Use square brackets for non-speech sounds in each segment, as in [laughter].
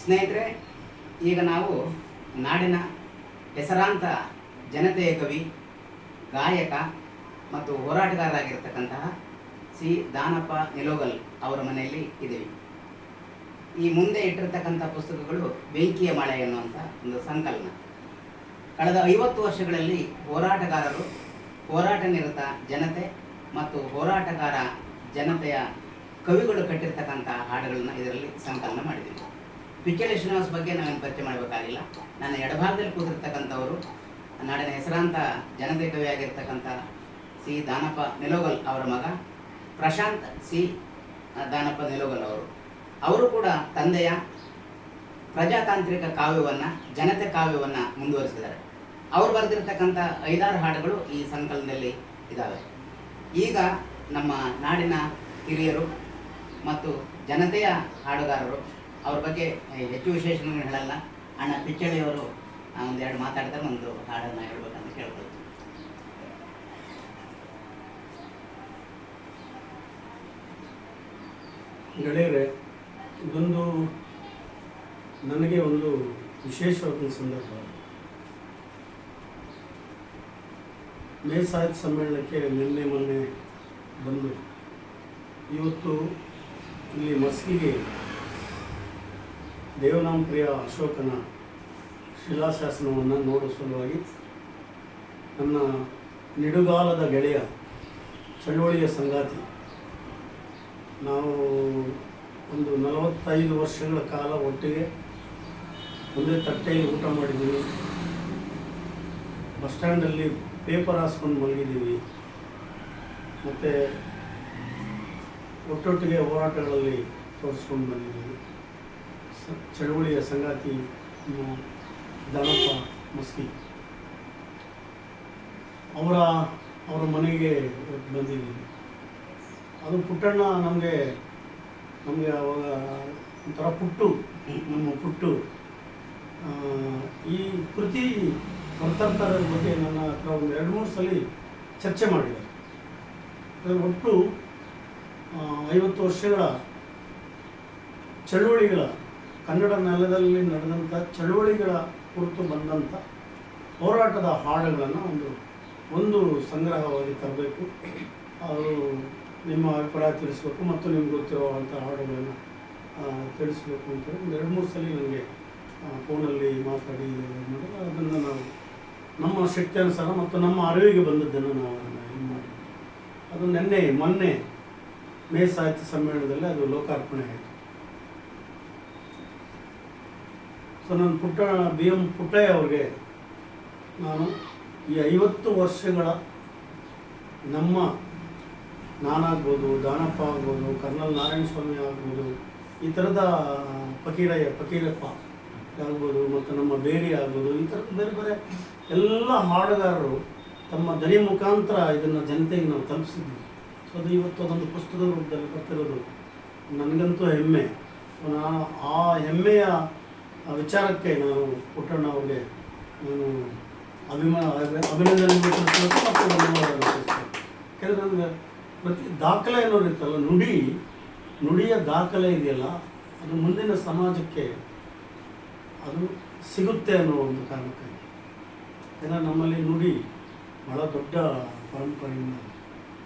ಸ್ನೇಹಿತರೆ ಈಗ ನಾವು ನಾಡಿನ ಹೆಸರಾಂತ ಜನತೆಯ ಕವಿ ಗಾಯಕ ಮತ್ತು ಹೋರಾಟಗಾರರಾಗಿರ್ತಕ್ಕಂತಹ ಸಿ. ದಾನಪ್ಪ ನಿಲೋಗಲ್ ಅವರ ಮನೆಯಲ್ಲಿ ಇದ್ದೀವಿ. ಈ ಮುಂದೆ ಇಟ್ಟಿರ್ತಕ್ಕಂಥ ಪುಸ್ತಕಗಳು ಬೆಂಕಿಯ ಮಳೆ ಅನ್ನುವಂಥ ಒಂದು ಸಂಕಲನ. ಕಳೆದ ಐವತ್ತು ವರ್ಷಗಳಲ್ಲಿ ಹೋರಾಟಗಾರರು ಹೋರಾಟ ನಿರತ ಜನತೆ ಮತ್ತು ಹೋರಾಟಗಾರ ಜನತೆಯ ಕವಿಗಳು ಕಟ್ಟಿರ್ತಕ್ಕಂಥ ಹಾಡುಗಳನ್ನು ಇದರಲ್ಲಿ ಸಂಕಲನ ಮಾಡಿದ್ದೀವಿ ಪಿಚ್ಚಳಿ ಶ್ರೀನಿವಾಸ್ ಬಗ್ಗೆ ನಾವೇನು ಪರಿಚಯ ಮಾಡಬೇಕಾಗಿಲ್ಲ. ನನ್ನ ಎಡಭಾಗದಲ್ಲಿ ಕೂತಿರ್ತಕ್ಕಂಥವರು, ನಾಡಿನ ಹೆಸರಾಂತ ಜನತೆ ಕವಿಯಾಗಿರ್ತಕ್ಕಂಥ ಸಿ. ದಾನಪ್ಪ ನಿಲೋಗಲ್ ಅವರ ಮಗ, ಪ್ರಶಾಂತ್ ಸಿ. ದಾನಪ್ಪ ನಿಲೋಗಲ್ ಅವರು. ಅವರು ಕೂಡ ತಂದೆಯ ಪ್ರಜಾತಾಂತ್ರಿಕ ಕಾವ್ಯವನ್ನು, ಜನತೆ ಕಾವ್ಯವನ್ನು ಮುಂದುವರಿಸಿದ್ದಾರೆ. ಅವರು ಬರೆದಿರ್ತಕ್ಕಂಥ ಐದಾರು ಹಾಡುಗಳು ಈ ಸಂಕಲನದಲ್ಲಿ ಇದ್ದಾವೆ ಈಗ ನಮ್ಮ ನಾಡಿನ ಹಿರಿಯರು ಮತ್ತು ಜನತೆಯ ಹಾಡುಗಾರರು, ಅವ್ರ ಬಗ್ಗೆ ಹೆಚ್ಚು ವಿಶೇಷಣಗಳು ಹೇಳಲ್ಲ. ಅಣ್ಣ ಪಿಚ್ಚಳಿಯವರು ಒಂದೆರಡು ಮಾತಾಡ್ತಾರೆ, ಒಂದು ಹಾಡನ್ನು ಹೇಳ್ಬೇಕಂತ ಕೇಳ್ಬೋದು ಗೆಳೆಯರೆ, ಇದೊಂದು ನನಗೆ ಒಂದು ವಿಶೇಷವಾದ ಸಂದರ್ಭ. ಮೇ ಸಾಹಿತ್ಯ ಸಮ್ಮೇಳನಕ್ಕೆ ನಿನ್ನೆ ಮೊನ್ನೆ ಬಂದು ಇವತ್ತು ಇಲ್ಲಿ ಮಸ್ಕಿಗೆ ದೇವನಾಂಪ್ರಿಯ ಅಶೋಕನ ಶಿಲಾಶಾಸನವನ್ನು ನೋಡುವ ಸಲುವಾಗಿ ನನ್ನ ನಿಡುಗಾಲದ ಗೆಳೆಯ ಚಳುವಳಿಯ ಸಂಗಾತಿ. ನಾವು ಒಂದು ನಲವತ್ತೈದು ವರ್ಷಗಳ ಕಾಲ ಒಟ್ಟಿಗೆ ಒಂದೇ ತಟ್ಟೆಯಲ್ಲಿ ಊಟ ಮಾಡಿದ್ದೀವಿ. ಬಸ್ ಸ್ಟ್ಯಾಂಡಲ್ಲಿ ಪೇಪರ್ ಹಾಸ್ಕೊಂಡು ಮಲಗಿದ್ದೀವಿ. ಮತ್ತು ಒಟ್ಟೊಟ್ಟಿಗೆ ಹೋರಾಟಗಳಲ್ಲಿ ತೋರಿಸ್ಕೊಂಡು ಬಂದಿದ್ದೀವಿ. ಚಳುವಳಿಯ ಸಂಗಾತಿ ದಾನಪ್ಪ ಮಸ್ಕಿ. ಅವರ ಅವರ ಮನೆಗೆ ಬಂದಿದ್ದೀವಿ. ಅದು ಪುಟ್ಟಣ್ಣ ನಮಗೆ ನಮಗೆ ಅವಾಗ ಒಂಥರ ಪುಟ್ಟು, ನಮ್ಮ ಪುಟ್ಟು. ಈ ಕೃತಿ ಕರ್ತರ್ತರ ಬಗ್ಗೆ ನನ್ನ ಹತ್ರ ಒಂದು ಎರಡು ಮೂರು ಸಲ ಚರ್ಚೆ ಮಾಡಿದ್ದಾರೆ. ಒಟ್ಟು ಐವತ್ತು ವರ್ಷಗಳ ಚಳುವಳಿಗಳ, ಕನ್ನಡ ನೆಲದಲ್ಲಿ ನಡೆದಂಥ ಚಳುವಳಿಗಳ ಕುರಿತು ಬಂದಂಥ ಹೋರಾಟದ ಹಾಡುಗಳನ್ನು ಒಂದು ಒಂದು ಸಂಗ್ರಹವಾಗಿ ತರಬೇಕು. ಅದು ನಿಮ್ಮ ಅಭಿಪ್ರಾಯ ತಿಳಿಸ್ಬೇಕು ಮತ್ತು ನಿಮ್ಗೆ ಗೊತ್ತಿರುವಂಥ ಹಾಡುಗಳನ್ನು ತಿಳಿಸ್ಬೇಕು ಅಂತೇಳಿ ಒಂದು ಎರಡು ಮೂರು ಸಲ ನನಗೆ ಫೋನಲ್ಲಿ ಮಾತಾಡಿ ಮಾಡಿ ಅದನ್ನು ನಾವು ನಮ್ಮ ಶಕ್ತಿಯಾನುಸಾರ ಮತ್ತು ನಮ್ಮ ಅರಿವಿಗೆ ಬಂದದ್ದನ್ನು ನಾವು ಅದನ್ನು ಮಾಡಿ ಅದು ನಿನ್ನೆ, ಮೊನ್ನೆ ಮೇ ಸಾಹಿತ್ಯ ಸಮ್ಮೇಳನದಲ್ಲಿ ಅದು ಲೋಕಾರ್ಪಣೆ ಆಯಿತು. ಸೊ ನನ್ನ ಪುಟ್ಟ, ಬಿ ಎಂ ಪುಟ್ಟಯ್ಯ ಅವ್ರಿಗೆ ನಾನು ಈ ಐವತ್ತು ವರ್ಷಗಳ ನಮ್ಮ ನಾನಾಗ್ಬೋದು, ದಾನಪ್ಪ ಆಗ್ಬೋದು, ಕರ್ನಲ್ ನಾರಾಯಣ ಸ್ವಾಮಿ ಆಗ್ಬೋದು, ಈ ಥರದ ಫಕೀರಯ್ಯ, ಫಕೀರಪ್ಪ ಆಗ್ಬೋದು, ಮತ್ತು ನಮ್ಮ ಬೇರಿ ಆಗ್ಬೋದು, ಈ ಥರದ ಬೇರೆ ಬೇರೆ ಎಲ್ಲ ಹಾಡುಗಾರರು ತಮ್ಮ ದನಿ ಮುಖಾಂತರ ಇದನ್ನು ಜನತೆಗೆ ನಾವು ತಲುಪಿಸಿದ್ವಿ ಅದು ಇವತ್ತು ಅದೊಂದು ಪುಸ್ತಕದ ರೂಪದಲ್ಲಿ ಬರ್ತಿರೋದು. ನನಗಂತೂ ಹೆಮ್ಮೆ. ನಾನು ಆ ಹೆಮ್ಮೆಯ ವಿಚಾರಕ್ಕೆ ನಾನು ಪುಟ್ಟಣ್ಣ ಅವ್ರಿಗೆ ನಾನು ಅಭಿಮಾನ ಅಭಿ- ಅಭಿನಂದನೆ ಮತ್ತು ನನಗೆ ಪ್ರತಿ ದಾಖಲೆ ಇರ್ತಲ್ಲ ನುಡಿ, ನುಡಿಯ ದಾಖಲೆ ಇದೆಯಲ್ಲ, ಅದು ಮುಂದಿನ ಸಮಾಜಕ್ಕೆ ಅದು ಸಿಗುತ್ತೆ ಅನ್ನೋ ಒಂದು ಕಾರಣಕ್ಕಾಗಿ. ಯಾಕಂದರೆ ನಮ್ಮಲ್ಲಿ ನುಡಿ ಬಹಳ ದೊಡ್ಡ ಪರಂಪರೆಯಿಂದ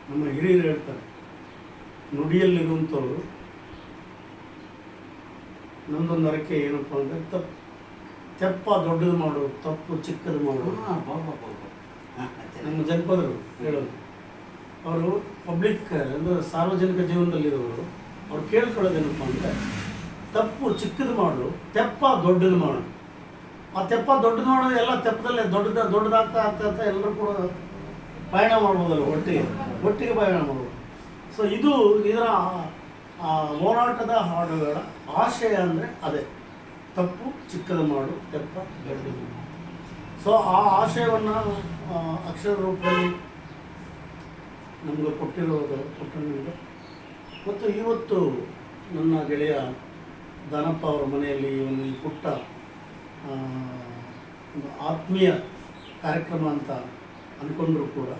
ನಮ್ಮ ಹಿರಿಯರು ಹೇಳ್ತಾರೆ ನುಡಿಯಲ್ಲಿರುವಂಥವ್ರು ನಮ್ಮದೊಂದು ಅರಕೆ ಏನಪ್ಪ ಅಂದರೆ ತಪ್ಪು. ತೆಪ್ಪ ದೊಡ್ಡದು ಮಾಡು ತಪ್ಪು ಚಿಕ್ಕದು ಮಾಡು. ನಮ್ಮ ಜನಪದರು ಹೇಳೋದು. ಅವರು ಪಬ್ಲಿಕ್ ಅಂದರೆ ಸಾರ್ವಜನಿಕ ಜೀವನದಲ್ಲಿರೋರು ಅವ್ರು ಕೇಳ್ಕೊಳ್ಳೋದೇನಪ್ಪ ಅಂದರೆ ತಪ್ಪು ಚಿಕ್ಕದು ಮಾಡು ತೆಪ್ಪ ದೊಡ್ಡದು ಮಾಡು. ಆ ತೆಪ್ಪ ದೊಡ್ಡದು ಮಾಡೋದು ಎಲ್ಲ ತೆಪ್ಪದಲ್ಲೇ ದೊಡ್ಡದ ದೊಡ್ಡದಾಗ್ತಾ ಆಗ್ತಾ ಆಗ್ತಾ ಎಲ್ಲರೂ ಕೂಡ ಪಯಣ ಮಾಡ್ಬೋದಲ್ಲ ಒಟ್ಟಿಗೆ. ಒಟ್ಟಿಗೆ ಪಯಣ ಮಾಡುವ ಸೊ ಇದು ಇದರ ಹೋರಾಟದ ಹಾಡುಗಳ ಆಶಯ ಅಂದರೆ ಅದೇ. ತಪ್ಪು, ಚಿಕ್ಕದ ಮಾಡು ತೆಪ್ಪ ಮಾಡು. ಸೊ ಆ ಆಶಯವನ್ನು ಅಕ್ಷರ ರೂಪದಲ್ಲಿ ನಮಗೆ ಕೊಟ್ಟಿರೋದು ಕೊಟ್ಟಿರೋದು ಮತ್ತು ಇವತ್ತು ನನ್ನ ಗೆಳೆಯ ದಾನಪ್ಪ ಅವರ ಮನೆಯಲ್ಲಿ ಒಂದು ಈ ಪುಟ್ಟ ಒಂದು ಆತ್ಮೀಯ ಕಾರ್ಯಕ್ರಮ ಅಂತ ಅಂದ್ಕೊಂಡ್ರು ಕೂಡ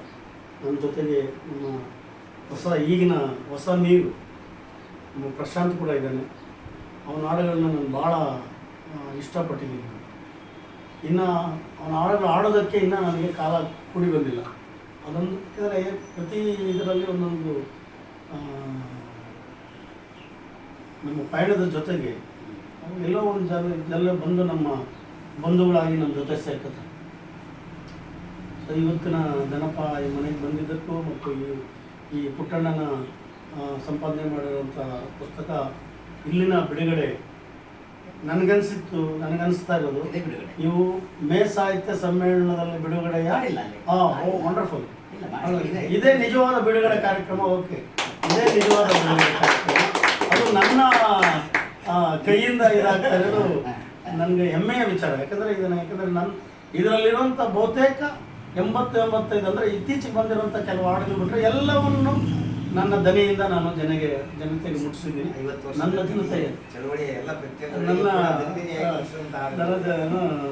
ನನ್ನ ಜೊತೆಗೆ ನಮ್ಮ ಹೊಸ ಈಗಿನ ಹೊಸ ನೀರು ನಮ್ಮ ಪ್ರಶಾಂತ್ ಕೂಡ ಇದ್ದಾನೆ. ಅವನ ಹಾಡುಗಳನ್ನ ನಾನು ಭಾಳ ಇಷ್ಟಪಟ್ಟಿದ್ದೀನಿ ನಾನು. ಇನ್ನು ಅವನ ಹಾಡುಗಳು ಆಡೋದಕ್ಕೆ ಇನ್ನೂ ನನಗೆ ಕಾಲ ಕೂಡಿ ಬಂದಿಲ್ಲ. ಅದೊಂದು ಯಾಕಂದರೆ ಪ್ರತಿ ಇದರಲ್ಲಿ ಒಂದೊಂದು ನಮ್ಮ ಪಯಣದ ಜೊತೆಗೆ ಎಲ್ಲೋ ಒಂದು ಜನ ಇದೆಲ್ಲ ಬಂದು ನಮ್ಮ ಬಂಧುಗಳಾಗಿ ನಮ್ಮ ಜೊತೆ ಸೇರ್ಕೋತಾರೆ. ಇವತ್ತಿನ ಜನಪ ಈ ಮನೆಗೆ ಬಂದಿದ್ದಕ್ಕೂ ಮತ್ತು ಈ ಈ ಪುಟ್ಟಣ್ಣನ ಸಂಪಾದನೆ ಮಾಡಿರುವಂಥ ಪುಸ್ತಕ ಇಲ್ಲಿನ ಬಿಡುಗಡೆ ನನಗನ್ಸಿತ್ತು ನನಗನ್ಸ್ತಾ ಇರೋದು. ಬಿಡುಗಡೆ. ನೀವು ಮೇ ಸಾಹಿತ್ಯ ಸಮ್ಮೇಳನದಲ್ಲಿ ಅಲ್ಲಿ. ವಂಡರ್ಫುಲ್. ಇದೇ ನಿಜವಾದ ಬಿಡುಗಡೆ ಕಾರ್ಯಕ್ರಮ ಓಕೆ. ಇದೇ ನಿಜವಾದ ಬಿಡುಗಡೆ ಕಾರ್ಯಕ್ರಮ. ಅದು ನನ್ನ ಕೈಯಿಂದ ಇದಾಗ್ತಾ ಇರೋದು ನನಗೆ ಹೆಮ್ಮೆಯ ವಿಚಾರ. ಯಾಕಂದರೆ ಇದನ್ನು ಯಾಕಂದರೆ ನನ್ನ ಇದರಲ್ಲಿರುವಂಥ ಬಹುತೇಕ ಎಂಬತ್ತು ಎಂಬತ್ತೈದು ಅಂದರೆ ಇತ್ತೀಚೆಗೆ ಬಂದಿರುವಂಥ ಕೆಲವು ಹಾಡುಗಳು ಬಿಟ್ಟರೆ ಎಲ್ಲವನ್ನು ನನ್ನ ದನಿಯಿಂದ ನಾನು ಜನಗೆ ಜನತೆಗೆ ಮುಟ್ಟಿಸಿದ್ದೀನಿ. ನನ್ನ ಜನತೆ ನನ್ನ ದನದ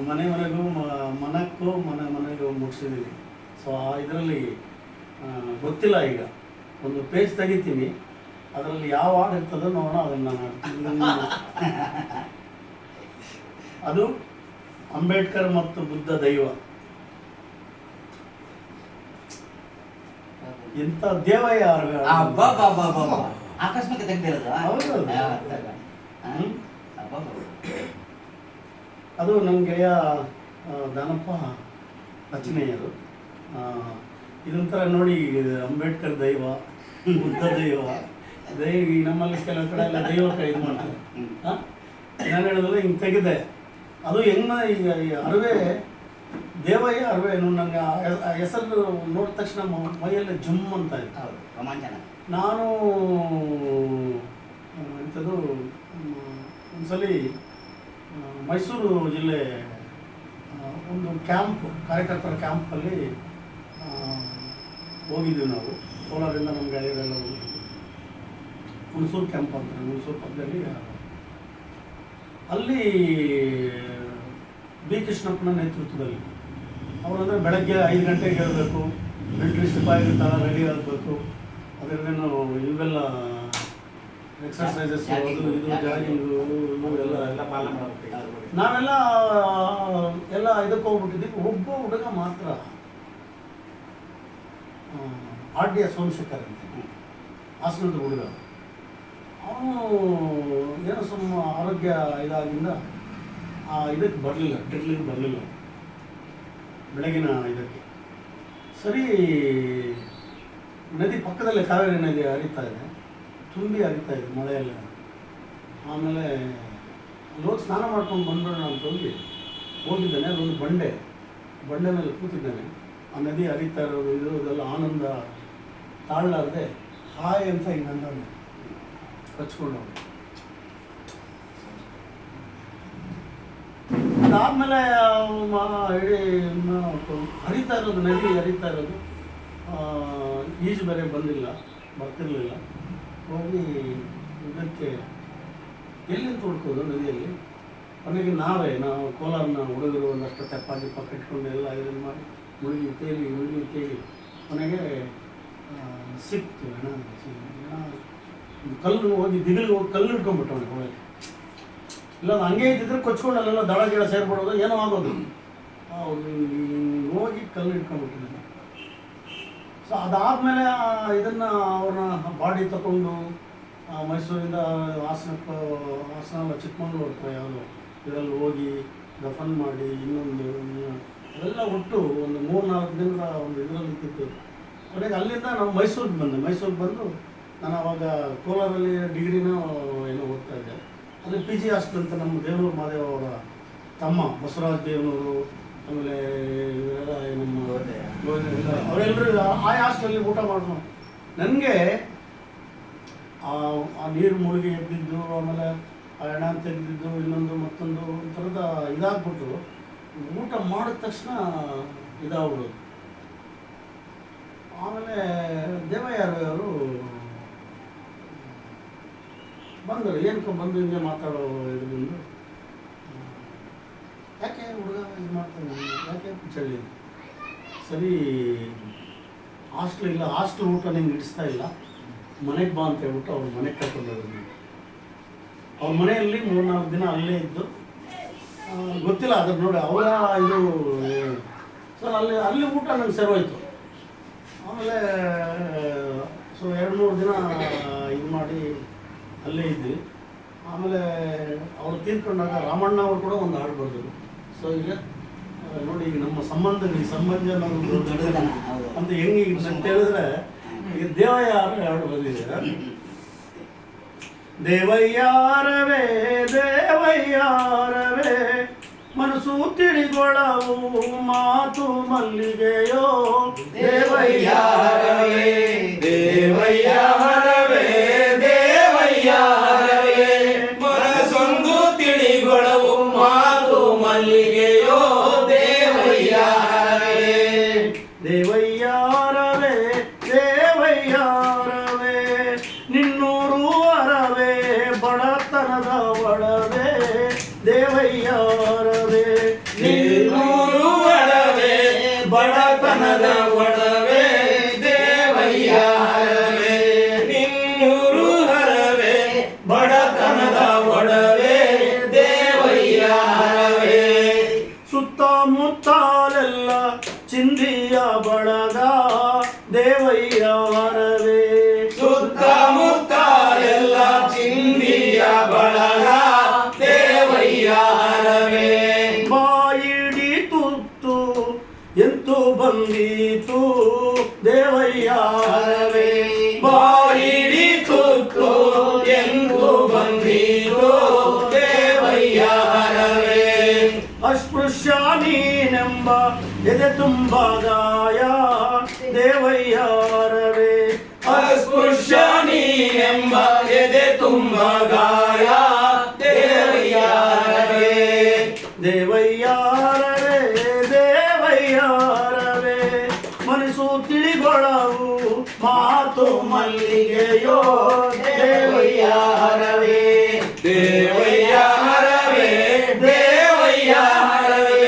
ಮನೆ ಮನೆಗೂ ಮನಕ್ಕೂ ಮನೆ ಮನೆಗೂ ಮುಟ್ಟಿಸಿದ್ದೀನಿ. ಸೊ ಆ ಇದರಲ್ಲಿ ಗೊತ್ತಿಲ್ಲ ಈಗ. ಒಂದು ಪೇಜ್ ತೆಗಿತೀನಿ. ಅದರಲ್ಲಿ ಯಾವ ಹಾಡು ಇರ್ತದೋ ನೋಡೋಣ ಅದನ್ನು ನಾನು. [laughs] ಅದು ಅಂಬೇಡ್ಕರ್ ಮತ್ತು ಬುದ್ಧ ದೈವ. ಎಂಥ ದೇವಯ್ಯ ಬಾ ಆಕಸ್ಮಿಕ ತೆಗ್ದಿರೋದು ಹೌದು. ಅದು ನಮ್ಮ ಗೆಳೆಯ ಆ, ದಾನಪ್ಪ ರಚನೆಯದು ಆ, ಇದೊಂಥರ ನೋಡಿ ಇದು ಅಂಬೇಡ್ಕರ್ ದೈವ ಬುದ್ಧ ದೈವ. ದೈವ ಈ ನಮ್ಮಲ್ಲಿ ಕೆಲವು ಕಡೆ ಎಲ್ಲ ದೈವ ಕೈ ಇದು ಮಾಡ್ತಾರೆ. ಆ? ನಾನು ಹೇಳಿದ್ರೆ ಹಿಂಗೆ ತೆಗೆದೆ. ಅದು ಹೆಂಗ ಈಗ ಈ ಅರವೆ ದೇವಯ್ಯ ಅರ್ವೇನು ನನಗೆ ಆ ಹೆಸರು ನೋಡಿದ ತಕ್ಷಣ ಮೈಯಲ್ಲಿ ಜುಮ್ ಅಂತ ಇತ್ತು ಹೌದು ರೋಮಾಂಚನ. ನಾನು ಎಂಥದ್ದು ಒಂದ್ಸಲ ಮೈಸೂರು ಜಿಲ್ಲೆ ಒಂದು ಕ್ಯಾಂಪ್ ಕಾರ್ಯಕರ್ತರ ಕ್ಯಾಂಪಲ್ಲಿ ಹೋಗಿದ್ದೀವಿ ಹೋಗಿದ್ವಿ ನಾವು. ಕೋಲಾರದಿಂದ ನಮ್ಮ ಗೆಳೆಯರೆಲ್ಲ ಹೋಗಿದ್ವಿ. ಹುಣಸೂರು ಕ್ಯಾಂಪ್ ಅಂತ ಹುಣಸೂರು ಪಕ್ಕದಲ್ಲಿ ಅಲ್ಲಿ ಬಿ ಕೃಷ್ಣಪ್ಪನ ನೇತೃತ್ವದಲ್ಲಿ. ಅವರಂದರೆ ಬೆಳಗ್ಗೆ ಐದು ಗಂಟೆಗೆ ಹೇಳಬೇಕು ಮಿಲಿಟ್ರಿ ಸಿಪಾಯಿ ಥರ ರೆಡಿ ಆಗಬೇಕು. ಅದರಲ್ಲೇನು ಇವೆಲ್ಲ ಎಕ್ಸರ್ಸೈಸಸ್ ಅದು ಇದು ಜಾಗಿಂಗು ಇವು ಎಲ್ಲ. ಎಲ್ಲ ಪಾಲನೆ ಮಾಡಬೇಕು ನಾವೆಲ್ಲ ಎಲ್ಲ ಇದಕ್ಕೆ ಹೋಗ್ಬಿಟ್ಟಿದ್ದೀವಿ. ಒಬ್ಬ ಹುಡುಗ ಮಾತ್ರ ಆರ್ ಡಿ ಎಸ್ ಸೋಮಶೇಖರ್ ಅಂತ. ಹಾಸನದ ಹುಡುಗ. ಅವನು ಏನೋ ಸುಮ್ಮ ಆರೋಗ್ಯ ಇದಾಗಿಂದ ಆ ಇದಕ್ಕೆ ಬರಲಿಲ್ಲ ಡ್ರಿಲ್ಲಿಗೆ ಬರಲಿಲ್ಲ. ಬೆಳಗಿನ ಇದಕ್ಕೆ. ಸರಿ, ನದಿ ಪಕ್ಕದಲ್ಲೇ ಕಾವೇರಿ ನದಿ ಹರಿತಾ ಇದೆ. ತುಂಬಿ ಹರಿತಾ ಇದೆ ಮಳೆಯೆಲ್ಲ. ಆಮೇಲೆ ಅಲ್ಲೋಗಿ ಸ್ನಾನ ಮಾಡ್ಕೊಂಡು ಬಂದ್ಬಿಡೋಣ ಅಂತ ಹೋಗಿ ಹೋಗಿದ್ದಾನೆ, ಅದೊಂದು ಬಂಡೆ. ಬಂಡೆ ಮೇಲೆ ಕೂತಿದ್ದಾನೆ. ಆ ನದಿ ಹರಿತಾ ಇರೋದು ಇರೋದೆಲ್ಲ ಆನಂದ ತಾಳಲಾರದೆ ಹಾಯ್ ಅಂತ ಹಿಂಗೆ ಅಂದವನೆ. ಹಚ್ಕೊಂಡು ಅದಾದಮೇಲೆ ಇಡೀ ಹರಿತಾ ಇರೋದು, ನದಿ ಹರಿತಾ ಇರೋದು ಈಜು ಬೇರೆ ಬಂದಿಲ್ಲ, ಬರ್ತಿರ್ಲಿಲ್ಲ. ಹೋಗಿ ಇದಕ್ಕೆ ಎಲ್ಲಿ ತೊಡ್ಕೋದು ನದಿಯಲ್ಲಿ? ಕೊನೆಗೆ ನಾವೇ, ನಾವು ಕೋಲಾರನ ಹುಡುಗರು ಒಂದಷ್ಟು ತೆಪ್ಪ ದಿಪ್ಪ ಕಟ್ಕೊಂಡು ಎಲ್ಲ ಇದನ್ನು ಮಾಡಿ ಮುಳುಗಿ ತೇಲಿ ಮುಳುಗಿ ತೇಲಿ ಕೊನೆಗೆ ಸಿಕ್ತು ಹಣ ಕಲ್ಲು ಹೋಗಿ ದಿಗಿಲಿಗೆ ಹೋಗಿ ಕಲ್ಲು ಹಿಡ್ಕೊಂಡ್ಬಿಟ್ಟವನೆ ಒಳಗೆ ಇಲ್ಲ ಹಂಗೆ ಇದ್ದಿದ್ರೆ ಕೊಚ್ಕೊಂಡು ಅಲ್ಲೆಲ್ಲ ದಳ ಗಿಡ ಸೇರ್ಬಿಡೋದು, ಏನೋ ಆಗೋದು ಹೋಗಿ ಕಲ್ಲು ಇಟ್ಕೊಂಡ್ಬಿಟ್ಟಿದ್ದಾನೆ ಸೊ ಅದಾದಮೇಲೆ ಇದನ್ನು ಅವ್ರನ್ನ ಬಾಡಿ ತಗೊಂಡು ಮೈಸೂರಿಂದ ಹಾಸನ ಹಾಸನ ಚಿಕ್ಕಮಂಗ್ಳೂರು ಹತ್ರ ಯಾವುದು ಇದರಲ್ಲಿ ಹೋಗಿ ದಫನ್ ಮಾಡಿ ಇನ್ನೊಂದು, ಇನ್ನು ಅವೆಲ್ಲ ಒಟ್ಟು ಒಂದು ಮೂರು ನಾಲ್ಕು ದಿನದ ಒಂದು ಇದರಲ್ಲಿ ಇದ್ದಿದ್ದು. ಕೊನೆಗೆ ಅಲ್ಲಿಂದ ನಾವು ಮೈಸೂರಿಗೆ ಬಂದೆ. ಮೈಸೂರಿಗೆ ಬಂದು ನಾನು ಅವಾಗ ಕೋಲಾರಲ್ಲಿ ಡಿಗ್ರಿನ ಏನೋ ಓದ್ತಾ ಇದ್ದೆ. ಅಲ್ಲಿ ಪಿ ಜಿ ಹಾಸ್ಟೆಲ್ ಅಂತ ನಮ್ಮ ದೇವನೂರು ಮಹಾದೇವ ಅವರ ತಮ್ಮ ಬಸವರಾಜ್ ದೇವನೂರು ಆಮೇಲೆ ಇವರೆಲ್ಲ ನಮ್ಮ ಅವರೆಲ್ಲರೂ ಆ ಹಾಸ್ಟೆಲಲ್ಲಿ ಊಟ ಮಾಡೋಣ ನನಗೆ ಆ ಆ ನೀರು ಮುಳುಗಿ ಎದ್ದಿದ್ದು ಆಮೇಲೆ ಆ ಹೆಣ ತೆಗೆದಿದ್ದು ಇನ್ನೊಂದು ಮತ್ತೊಂದು ಒಂಥರದ ಇದಾಗ್ಬಿಟ್ಟು ಊಟ ಮಾಡಿದ ತಕ್ಷಣ ಇದಾಗ್ಬಿಡೋದು. ಆಮೇಲೆ ದೇವಯ್ಯ ಅವರು ಬಂದರು ಏನಕ್ಕೆ ಬಂದು ಹಿಂಗೆ ಮಾತಾಡೋ ಇದು ಬಂದು? ಯಾಕೆ ಹುಡುಗ ಇದು ಮಾಡ್ತಾನೆ? ಯಾಕೆ ಚಳಿ ಸರಿ, ಹಾಸ್ಟ್ಲ್ ಇಲ್ಲ, ಹಾಸ್ಟ್ಲ್ ಊಟ ನಿಂಗೆ ಹಿಡಿಸ್ತಾ ಇಲ್ಲ. ಮನೆಗೆ ಬಾ ಅಂತ ಹೇಳ್ಬಿಟ್ಟು ಅವ್ರು ಮನೆಗೆ ಕರ್ಕೊಂಡು ಹೋಗಿದ್ವಿ ಅವ್ರ ಮನೆಯಲ್ಲಿ ಮೂರ್ನಾಲ್ಕು ದಿನ ಅಲ್ಲೇ ಇದ್ದು ಗೊತ್ತಿಲ್ಲ ಅದ್ರ ನೋಡಿ ಅವರ ಇದು, ಸರ್, ಅಲ್ಲಿ ಅಲ್ಲಿ ಊಟ ನಂಗೆ ಸರ್ವಾಯಿತು ಆಮೇಲೆ ಸೊ, ಎರಡು ಮೂರು ದಿನ ಇದು ಮಾಡಿ ಅಲ್ಲೇ ಇದ್ವಿ ಆಮೇಲೆ ಅವ್ರು ತೀರ್ಕೊಂಡಾಗ ರಾಮಣ್ಣ ಅವರು ಕೂಡ ಒಂದು ಹಾಡು ಬರೆದರು ಸೊ ಈಗ ಆ, ನೋಡಿ ಈಗ ನಮ್ಮ ಸಂಬಂಧ ಈ ಸಂಬಂಧ ಅನ್ನೋದು ದೊಡ್ಡದನ, ಹೌದು. ಅಂತ ಹೆಂಗೆ ಈಗ ಅಂತ ಹೇಳಿದ್ರೆ ಈಗ ದೇವಯ್ಯ ಹಾಡು ಬಂದಿದೆ ದೇವಯ್ಯಾರವೇ ದೇವಯ್ಯಾರವೇ ಮನಸ್ಸು ತಿಳಿಗೊಳವು ಮಾತು ಮಲ್ಲಿಗೆಯೋ ದೇವಯ್ಯಾರವೇ ದೇವಯ್ಯಾರವೇ વળવે દેવૈયા ದೇವಯ್ಯಾರವೇ ದೇವಯ್ಯಾರವೇ ಮನಸ್ಸು ತಿಳಿಗೊಳವು ಮಾತು ಮಲ್ಲಿಗೆಯೋ ದೇವಯ್ಯಾರವೇ ದೇವಯ್ಯಾರವೇ ದೇವಯ್ಯಾರವೇ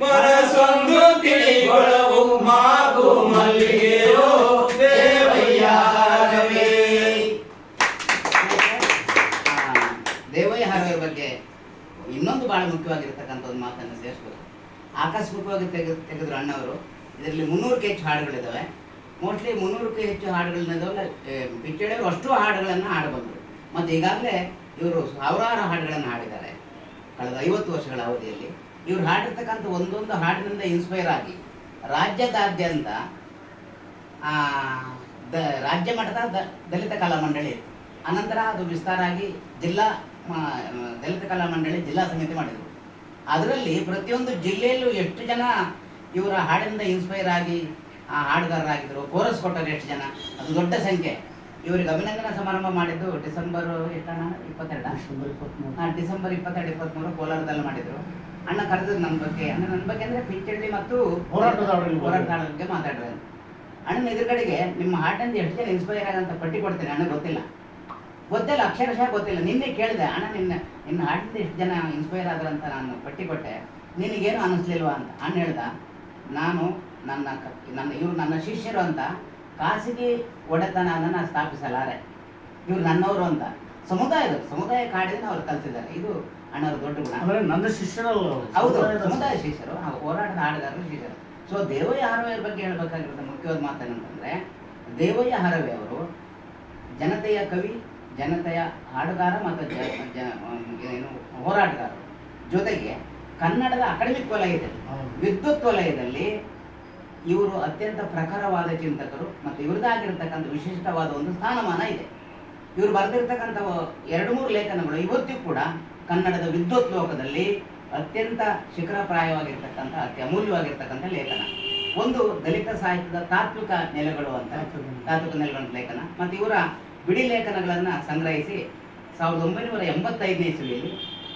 ಮನಸ್ಸೊಂದು ತಿಳಿಗೊಳವು ಮಾತು ಮಲ್ಲಿಗೆಯೋ ದೇವಯ್ಯಾರವೇ ದೇವಯ್ಯಾರವೇ ಬಗ್ಗೆ ಇನ್ನೊಂದು ಬಹಳ ಮುಖ್ಯವಾಗಿರ್ತಕ್ಕಂಥ ಒಂದು ಮಾತನ್ನು ಸೇರಿಸ್ಬೋದು ಆಕಸ್ಮಿಕವಾಗಿ ತೆಗೆದು ತೆಗೆದ್ರು ಅಣ್ಣವರು, ಇದರಲ್ಲಿ ಮುನ್ನೂರಕ್ಕೆ ಹೆಚ್ಚು ಹಾಡುಗಳಿದ್ದಾವೆ ಮೋಸ್ಟ್ಲಿ ಮುನ್ನೂರಕ್ಕೆ ಹೆಚ್ಚು ಹಾಡುಗಳನ್ನದವಲ್ಲ ಪಿಚ್ಚಳಿಯವರು ಅಷ್ಟು ಹಾಡುಗಳನ್ನು ಹಾಡಬಂದರು. ಮತ್ತು ಈಗಾಗಲೇ ಇವರು ಸಾವಿರಾರು ಹಾಡುಗಳನ್ನು ಹಾಡಿದ್ದಾರೆ. ಕಳೆದ ಐವತ್ತು ವರ್ಷಗಳ ಅವಧಿಯಲ್ಲಿ. ಇವರು ಹಾಡಿರ್ತಕ್ಕಂಥ ಒಂದೊಂದು ಹಾಡಿನಿಂದ ಇನ್ಸ್ಪೈರ್ ಆಗಿ ರಾಜ್ಯದಾದ್ಯಂತ ದ, ರಾಜ್ಯ ಮಟ್ಟದ ದ- ದಲಿತ ಕಲಾ ಮಂಡಳಿ ಅನಂತರ ಅದು ವಿಸ್ತಾರ ಆಗಿ ಜಿಲ್ಲಾ ದಲಿತ ಕಲಾ ಮಂಡಳಿ ಜಿಲ್ಲಾ ಸಮಿತಿ ಮಾಡಿದರು. ಅದರಲ್ಲಿ ಪ್ರತಿಯೊಂದು ಜಿಲ್ಲೆಯಲ್ಲೂ ಎಷ್ಟು ಜನ ಇವರ ಹಾಡಿಂದ ಇನ್ಸ್ಪೈರ್ ಆಗಿ ಆ ಹಾಡುಗಾರರಾಗಿದ್ದರು ಕೋರಸ್ ಕೊಟ್ಟರು ಎಷ್ಟು ಜನ? ಅದು ದೊಡ್ಡ ಸಂಖ್ಯೆ. ಇವರಿಗೆ ಅಭಿನಂದನಾ ಸಮಾರಂಭ ಮಾಡಿದ್ದು ಡಿಸೆಂಬರ್ ಎಷ್ಟಣ್ಣ? ಇಪ್ಪತ್ತೆರಡ? ಡಿಸೆಂಬರ್ ಇಪ್ಪತ್ತ್ಮೂರು. ಡಿಸೆಂಬರ್ ಇಪ್ಪತ್ತೆರಡು ಇಪ್ಪತ್ತ್ಮೂರು ಕೋಲಾರದಲ್ಲಿ ಮಾಡಿದರು. ಅಣ್ಣ ಕರೆದ್ರು ನನ್ನ ಬಗ್ಗೆ ಅಂದರೆ ನನ್ನ ಬಗ್ಗೆ ಅಂದರೆ ಪಿಂಚಳ್ಳಿ ಮತ್ತು ಹೋರಾಟಗಾರರಿಗೆ ಬಗ್ಗೆ ಅಣ್ಣನ ಎದುರುಗಡೆಗೆ ನಿಮ್ಮ ಹಾಡಿಂದ ಎಷ್ಟು ಜನ ಇನ್ಸ್ಪೈರ್ ಆಗಂತ ಪಟ್ಟಿ ಕೊಡ್ತೀನಿ ಅಣ್ಣ ಗೊತ್ತಿಲ್ಲ. ಗೊತ್ತಿಲ್ಲ ಅಕ್ಷರಶಃ ಗೊತ್ತಿಲ್ಲ. ನಿನ್ನೆ ಕೇಳಿದೆ ಅಣ್ಣ ನಿನ್ನ ನಿನ್ನ ಹಾಡಿದ ಎಷ್ಟು ಜನ ಇನ್ಸ್ಪೈರ್ ಆದ್ರಂತ ಅಂತ ನಾನು ಪಟ್ಟಿ ಕೊಟ್ಟೆ ನಿನಗೇನು ಅನ್ನಿಸ್ಲಿಲ್ವಾ ಅಂತ ಅಣ್ಣ ಹೇಳ್ದ ನಾನು ನನ್ನ ಕ- ನನ್ನ ಇವ್ರು ನನ್ನ ಶಿಷ್ಯರು ಅಂತ ಖಾಸಗಿ ಒಡೆತನವನ್ನು ನಾನು ಸ್ಥಾಪಿಸಲಾರೆ. ಇವ್ರು ನನ್ನವರು ಅಂತ. ಸಮುದಾಯದ ಸಮುದಾಯ ಕಾಡಿನ ಅವ್ರು ಕಲ್ತಿದ್ದಾರೆ ಇದು ಅಣ್ಣವ್ರ ದೊಡ್ಡ ಗುಣ. ನನ್ನ ಶಿಷ್ಯರು. ಹೌದು ಸಮುದಾಯ ಶಿಷ್ಯರು ಹೋರಾಟದ ಹಾಡುಗಾರರು ಶಿಷ್ಯರು. ಸೊ ದೇವಯ್ಯ ಹರವೆಯ ಬಗ್ಗೆ ಹೇಳ್ಬೇಕಾಗಿರೋದು ಮುಖ್ಯವಾದ ಮಾತೇನಂತಂದ್ರೆ ದೇವಯ್ಯ ಹರವೆ ಅವರು ಜನತೆಯ ಕವಿ ಜನತೆಯ ಹಾಡುಗಾರ ಮತ್ತು ಜ- ಜ- ಏನು ಹೋರಾಟಗಾರ ಜೊತೆಗೆ ಕನ್ನಡದ ಅಕಾಡೆಮಿಕ್ ವಲಯದಲ್ಲಿ ಹೌದು. ವಿದ್ಯುತ್ ವಲಯದಲ್ಲಿ ಇವರು ಅತ್ಯಂತ ಪ್ರಖರವಾದ ಚಿಂತಕರು ಮತ್ತು ಇವ್ರದ್ದಾಗಿರ್ತಕ್ಕಂಥ ವಿಶಿಷ್ಟವಾದ ಒಂದು ಸ್ಥಾನಮಾನ ಇದೆ ಇವರು ಬರೆದಿರ್ತಕ್ಕಂಥ ಎರಡು ಮೂರು ಲೇಖನಗಳು ಇವತ್ತಿಗೂ ಕೂಡ ಕನ್ನಡದ ವಿದ್ವತ್ ಲೋಕದಲ್ಲಿ ಅತ್ಯಂತ ಶಿಖರಪ್ರಾಯವಾಗಿರ್ತಕ್ಕಂಥ ಅತಿ ಅಮೂಲ್ಯವಾಗಿರ್ತಕ್ಕಂಥ ಲೇಖನ ಒಂದು ದಲಿತ ಸಾಹಿತ್ಯದ ತಾತ್ವಿಕ ನೆಲೆಗಳು ಅಂತ. ತಾತ್ವಿಕ ನೆಲೆಗಳ ಲೇಖನ ಮತ್ತು ಇವರ ಬಿಡಿ ಲೇಖನಗಳನ್ನು ಸಂಗ್ರಹಿಸಿ ಸಾವಿರದ ಒಂಬೈನೂರ ಎಂಬತ್ತೈದನೇ ಇಸುವಿಯಲ್ಲಿ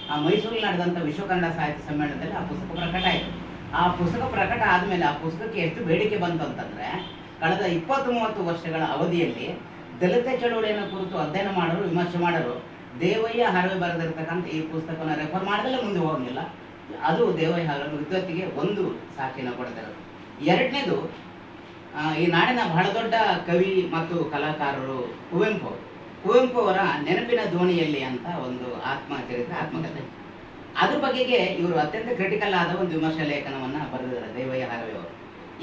ಆ ಮೈಸೂರಲ್ಲಿ ನಡೆದಂಥ ವಿಶ್ವಕನ್ನಡ ಸಾಹಿತ್ಯ ಸಮ್ಮೇಳನದಲ್ಲಿ ಆ ಪುಸ್ತಕ ಪ್ರಕಟ ಆಯಿತು. ಆ ಪುಸ್ತಕ ಪ್ರಕಟ ಆದಮೇಲೆ ಆ ಪುಸ್ತಕಕ್ಕೆ ಎಷ್ಟು ಬೇಡಿಕೆ ಬಂತು ಅಂತಂದರೆ ಕಳೆದ ಇಪ್ಪತ್ತು ಮೂವತ್ತು ವರ್ಷಗಳ ಅವಧಿಯಲ್ಲಿ ದಲಿತ ಚಳುವಳಿಯನ್ನು ಕುರಿತು ಅಧ್ಯಯನ ಮಾಡಲು ವಿಮರ್ಶೆ ಮಾಡಲು ದೇವಯ್ಯ ಹರವೆ ಬರೆದಿರ್ತಕ್ಕಂಥ ಈ ಪುಸ್ತಕವನ್ನು ರೆಫರ್ ಮಾಡದಲ್ಲೇ ಮುಂದೆ ಹೋಗಲಿಲ್ಲ ಅದು ದೇವಯ್ಯ ಹರವೆ ವಿದ್ವತ್ತಿಗೆ ಒಂದು ಸಾಕ್ಷಿನ ಕೊಡ್ತಿರೋದು ಎರಡನೇದು ಆ, ಈ ನಾಡಿನ ಬಹಳ ದೊಡ್ಡ ಕವಿ ಮತ್ತು ಕಲಾಕಾರರು ಕುವೆಂಪು. ಕುವೆಂಪು ಅವರ ನೆನಪಿನ ದೋಣಿಯಲ್ಲಿ ಅಂತ ಒಂದು ಆತ್ಮಚರಿತ್ರೆ ಆತ್ಮಕಥೆ. ಅದ್ರ ಬಗೆಗೆ ಇವರು ಅತ್ಯಂತ ಕ್ರಿಟಿಕಲ್ ಆದ ಒಂದು ವಿಮರ್ಶೆ ಲೇಖನವನ್ನು ಬರೆದಿದ್ದಾರೆ ದೇವಯ್ಯ ಹಾರವೆ ಅವರು.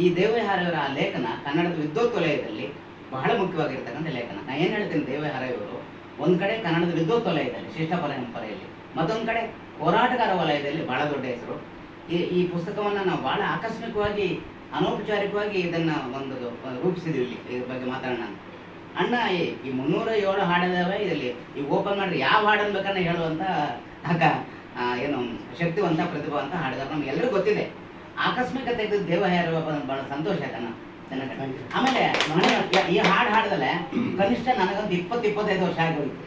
ಈ ದೇವಯ್ಯ ಹಾರವೆಯವರ ಆ ಲೇಖನ ಕನ್ನಡದ ವಿದ್ಯುತ್ ವಲಯದಲ್ಲಿ ಬಹಳ ಮುಖ್ಯವಾಗಿರ್ತಕ್ಕಂಥ ಲೇಖನ. ನಾನು ಏನು ಹೇಳ್ತೀನಿ ದೇವಯ್ಯ ಹಾರವೆ ಅವರು, ಒಂದು ಕಡೆ ಕನ್ನಡದ ವಿದ್ಯುತ್ ವಲಯದಲ್ಲಿ ಶಿಷ್ಟ ಪರಂಪರೆಯಲ್ಲಿ ಮತ್ತೊಂದು ಕಡೆ ಹೋರಾಟಗಾರ ವಲಯದಲ್ಲಿ ಬಹಳ ದೊಡ್ಡ ಹೆಸರು. ಈ ಈ ಪುಸ್ತಕವನ್ನು ನಾವು ಬಹಳ ಆಕಸ್ಮಿಕವಾಗಿ ಅನೌಪಚಾರಿಕವಾಗಿ ಇದನ್ನ ಒಂದು ರೂಪಿಸಿದ್ವಿ ಇಲ್ಲಿ ಇದ್ರ ಬಗ್ಗೆ ಮಾತಾಡೋಣ ಅಣ್ಣ ಈ ಈ ಮುನ್ನೂರ ಏಳು ಹಾಡಿದಾವೆ ಇದರಲ್ಲಿ ಈ ಓಪನ್ ಮಾಡ್ರಿ, ಯಾವ ಹಾಡನ್ನು ಬೇಕಾದ್ರೆ ಹೇಳುವಂತ, ಆಗ ಏನು, ಶಕ್ತಿವಂತ, ಪ್ರತಿಭಾವಂತ ಹಾಡಿದಾರೆ ನಮ್ಗೆ ಎಲ್ಲರಿಗೂ ಗೊತ್ತಿದೆ. ಆಕಸ್ಮಿಕ ತೆಗೆದು ದೇವ ಹೇರುವ ಬಹಳ ಸಂತೋಷ ಆಯ್ತಣ್ಣ. ಚೆನ್ನಾಗಿ Thank ಆಮೇಲೆ ಈ ಹಾಡು ಹಾಡಿದಲೆ ಕನಿಷ್ಠ ನನಗೊಂದು ಇಪ್ಪತ್ತು ಇಪ್ಪತ್ತೈದು ವರ್ಷ ಆಗೋಯ್ತು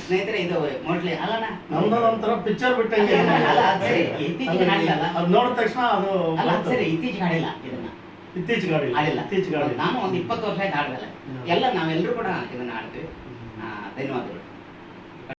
ಸ್ನೇಹಿತರೆ ಇದು ಮೋಸ್ಟ್ಲಿ ಅಲ್ಲಣ್ಣ? ನಮ್ದು ಒಂಥರ ಪಿಕ್ಚರ್ ಬಿಟ್ಟಂಗೆ ಅಲ್ಲ, ಅದ್ ಸರಿ. ಇತ್ತೀಚೆಗೆ ಹಾಡಿಲ್ಲ ಅಲ್ಲ? ಅದು ನೋಡಿದ ತಕ್ಷಣ ಅದು ಅಲ್ಲ ಅದ್ ಸರಿ. ಇತ್ತೀಚೆಗೆ ಹಾಡಿಲ್ಲ ಇದನ್ನ. ಇತ್ತೀಚೆಗೆ ಹಾಡಿಲ್ಲ. ಹಾಡಿಲ್ಲ. ಇತ್ತೀಚೆಗೆ ಆಡಿಲ್ಲ ನಾನು ಒಂದು ಇಪ್ಪತ್ತು ವರ್ಷ ಆಯ್ತು ಹಾಡ್ದಲ್ಲ. ಎಲ್ಲ ನಾವೆಲ್ಲರೂ ಕೂಡ ಇದನ್ನ ಹಾಡ್ತೀವಿ. ಧನ್ಯವಾದಗಳು.